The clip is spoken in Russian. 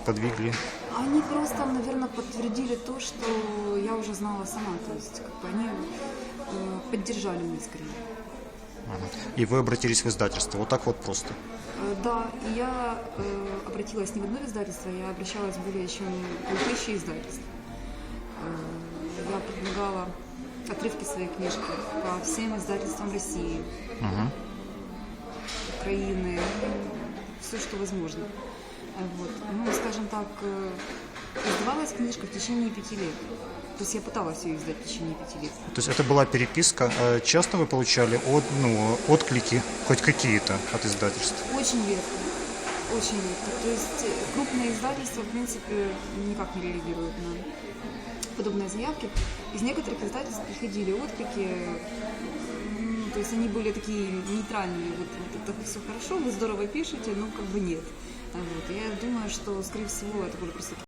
сподвигли? Они просто, наверное, подтвердили то, что я уже знала сама. То есть, как бы они э, поддержали меня скорее. И вы обратились в издательство. Вот так вот просто. Э, Да, я э, обратилась не в одно издательство, я обращалась в более чем тысячи издательств. Э, я предлагала отрывки своей книжки по всем издательствам России, Ага. Украины, все, что возможно. Э, Вот. Ну, скажем так, э, издавалась книжка в течение пяти лет. То есть я пыталась ее издать в течение пяти лет. То есть это была переписка. Э, Часто вы получали от, ну, отклики хоть какие-то от издательств? Очень редко. Очень редко. То есть э, крупные издательства, в принципе, никак не реагируют на подобные заявки. Из некоторых издательств приходили отклики, м, то есть они были такие нейтральные. Вот, вот это все хорошо, вы здорово пишете, но как бы нет. Вот. Я думаю, что, скорее всего, это были просто